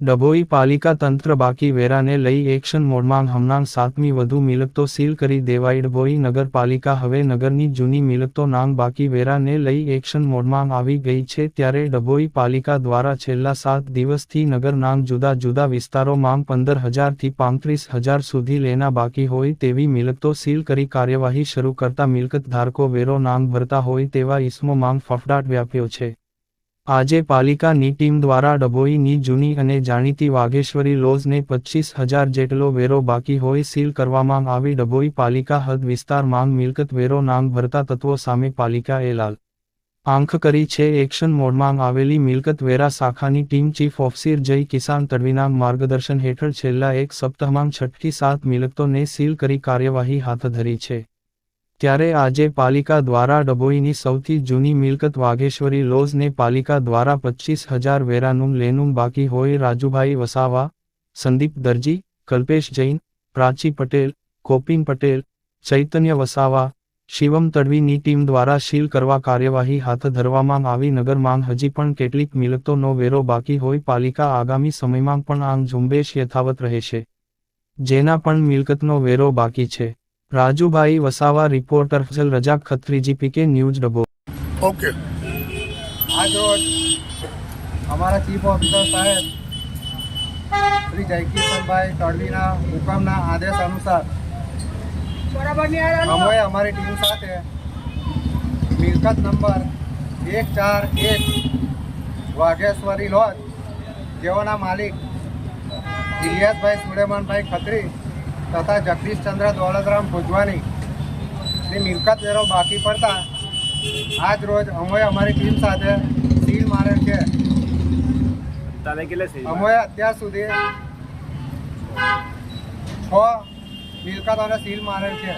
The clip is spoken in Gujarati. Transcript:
ડભોઈ પાલિકા તંત્ર બાકી વેરાને લઈ એક્શન મોડમાં હમણાં સાતમી વધુ મિલકતો સીલ કરી દેવાઈ. ડભોઈ નગરપાલિકા હવે નગરની જૂની મિલકતો નામ બાકી વેરાને લઈ એક્શન મોડમાં આવી ગઈ છે ત્યારે ડભોઈ પાલિકા દ્વારા છેલ્લા સાત દિવસથી નગરના જુદા જુદા વિસ્તારોમાં પંદર હજારથી પાંત્રીસ હજાર સુધી લેના બાકી હોય તેવી મિલકતો સીલ કરી કાર્યવાહી શરૂ કરતા મિલકત ધારકો વેરો નામ ભરતા હોય તેવા ઇસમોમાં ફફડાટ વ્યાપ્યો છે. આજે પાલિકાની ટીમ દ્વારા ડભોઈની જૂની અને જાણીતી વાઘેશ્વરી લોઝને પચીસ હજાર જેટલો વેરો બાકી હોય સીલ કરવામાં આવી. ડભોઈ પાલિકા હદ વિસ્તારમાં મિલકત વેરો નામ ભરતા તત્વો સામે પાલિકાએ લાલ આંખ કરી છે. એક્શન મોડમાં આવેલી મિલકત વેરા શાખાની ટીમ ચીફ ઓફિસર જય કિસાન તડવીના માર્ગદર્શન હેઠળ છેલ્લા એક સપ્તાહમાં છઠ્ઠી સાત મિલકતોને સીલ કરી કાર્યવાહી હાથ ધરી છે. ત્યારે આજે પાલિકા દ્વારા ડભોઈની સૌથી જૂની મિલકત વાઘેશ્વરી લોઝને પાલિકા દ્વારા પચીસ હજાર વેરાનું લેનું બાકી હોય રાજુભાઈ વસાવા, સંદીપ દરજી, કલ્પેશ જૈન, પ્રાચી પટેલ, કોપિન પટેલ, ચૈતન્ય વસાવા, શિવમ તડવીની ટીમ દ્વારા સીલ કરવા કાર્યવાહી હાથ ધરવામાં આવી નગરમાં હજી પણ કેટલીક મિલકતોનો વેરો બાકી હોય પાલિકા આગામી સમયમાં પણ આમ ઝુંબેશ યથાવત રહેશે. જેના પણ મિલકતનો વેરો બાકી છે. રાજુભાઈ વસાવા રિપોર્ટર ફસલ રજાક ખત્રીજી પીકે ન્યૂઝ ડબો ઓકે. આજ રોજ અમારા ચીફ ઓફિસર સાહેબ શ્રી જયકિશનભાઈ તડવીના હુકમના આદેશ અનુસાર અમે અમારી ટીમ સાથે મિલકત નંબર એક ચાર એક વાઘેશ્વરી લોજ જેઓના માલિક ઇલિયાસભાઈ સુલેમાનભાઈ ખત્રી તથા જગદીશચંદ્ર દોલતરામ ભુજવાની ની મિલકત વેરો બાકી પડતા આજ રોજ અમોએ અમારી ટીમ સાથે સીલ મારેલ છે. તમે કેટલે છે અમે અત્યાર સુધી છ મિલકતોને સીલ મારેલ છે.